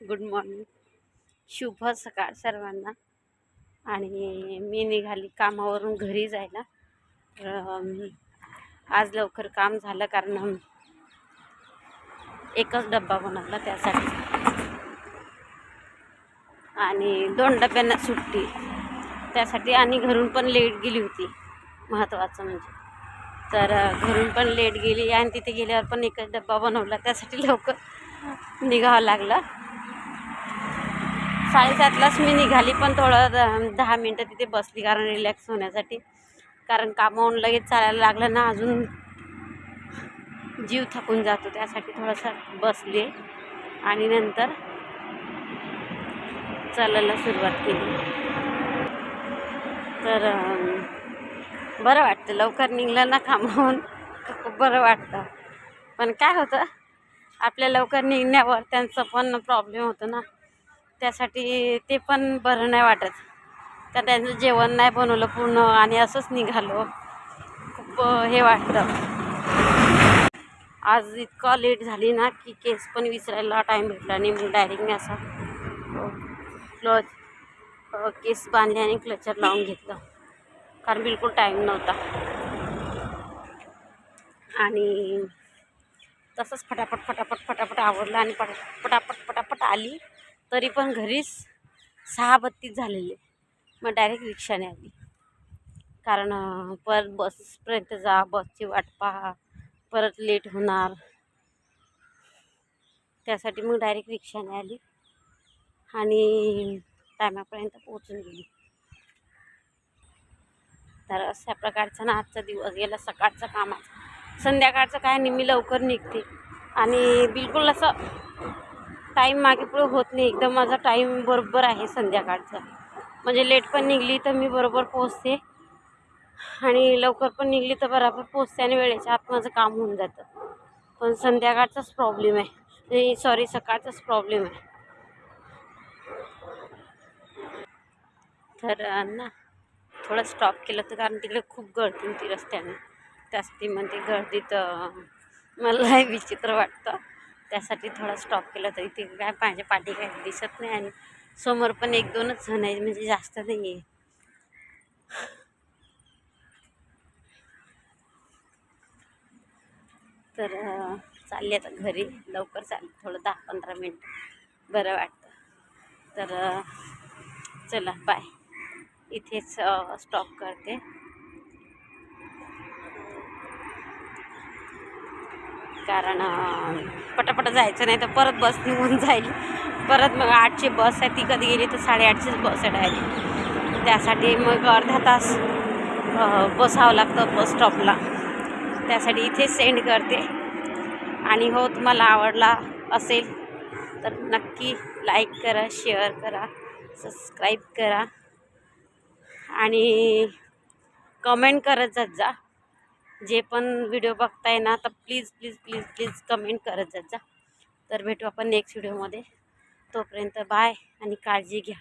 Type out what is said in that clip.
Good morning शुभ सकाळ सर्वांना. आणि मी निघाली कामावरून घरी जायला. तर, आज लवकर काम झालं कारण एकच डब्बा बनवला त्यासाठी. आणि दोन डब्यांना सुट्टी. त्यासाठी आणि घरून पण लेट गेली होती. महत्त्वाचं म्हणजे. तर घरून पण लेट गेली आणि तिथे गेल्यावर पण एकच डब्बा बनवला. त्यासाठी लवकर निघावं लागलं. साडेसातलाच मी निघाली पण थोडं द- दहा मिनटं तिथे बसली कारण रिलॅक्स होण्यासाठी. कारण कामावून लगेच चालायला लागलं ना अजून जीव थकून जातो त्यासाठी थोडंसं बसले आणि नंतर चालायला सुरुवात केली. तर बरं वाटतं. लवकर निघलं ना कामावून खूप बरं वाटतं. पण काय होतं आपल्या लवकर निघण्यावर त्यांचं पण प्रॉब्लेम होतो ना. त्यासाठी ते पण बरं नाही वाटत. का त्यांचं जेवण नाही बनवलं पूर्ण आणि असंच निघालो. खूप हे वाटतं आज इतका लेट झाली ना की केस पण विसरायला टाईम भेटला नाही मग डायरेक्ट मी असा क्लच केस बांधले आणि क्लचर लावून घेतलं. कारण बिलकुल टाईम नव्हता. आणि तसंच फटाफट फटाफट फटाफट आवडलं आणि पटा पटापट पटापट आली. तरी पण घरीच सहा बत्तीस झालेले. मग डायरेक्ट रिक्षाने आली. कारण परत बसपर्यंत जा बसची वाट पहा परत लेट होणार. त्यासाठी मग डायरेक्ट रिक्षाने आली आणि टायमापर्यंत पोहोचून गेली. तर अशा प्रकारचा ना आजचा दिवस गेला सकाळचं कामाचा. संध्याकाळचं काय नेहमी लवकर निघते. आणि बिलकुल असं टाईम मागे पुढे होत नाही. एकदम माझा टाईम बरोबर आहे संध्याकाळचा. म्हणजे लेट पण निघली तर मी बरोबर पोहोचते. आणि लवकर पण निघली तर बरोबर पोहोचते आणि वेळेच्या आत माझं काम होऊन जातं. पण संध्याकाळचाच प्रॉब्लेम आहे. सॉरी सकाळचाच प्रॉब्लेम आहे. तर ना थोडं स्टॉप केलं तर कारण तिकडे खूप गर्दी होती रस्त्याने. त्यासाठी मग ते गर्दीत मला विचित्र वाटतं. त्यासाठी थोडा स्टॉप केला तर इथे काय माझ्या पाठी काय दिसत नाही आणि समोर पण एक दोनच जण आहे म्हणजे जास्त नाही आहे तर चालले आता घरी. लवकर चाल थोडं दहा पंधरा मिनटं. बरं वाटतं. तर चला बाय इथेच स्टॉप करते. कारण पटापट जायचं नाही तर परत बस निघून जाईल. परत मग आठची बस आहे ती कधी गेली तर साडेआठचीच बस आहे डायरेक्ट त्यासाठी मग अर्धा तास बसावं लागतं बस स्टॉपला त्यासाठी इथे सेंड करते. आणि हो तुम्हाला आवडला असेल तर नक्की लाईक करा शेअर करा सबस्क्राईब करा. आणि कमेंट करत जात जा. जे पण व्हिडिओ बघताय ना तर please please please please comment करत जात जा. तर भेटू आपण नेक्स्ट व्हिडिओमध्ये तोपर्यंत बाय आणि काळजी घ्या.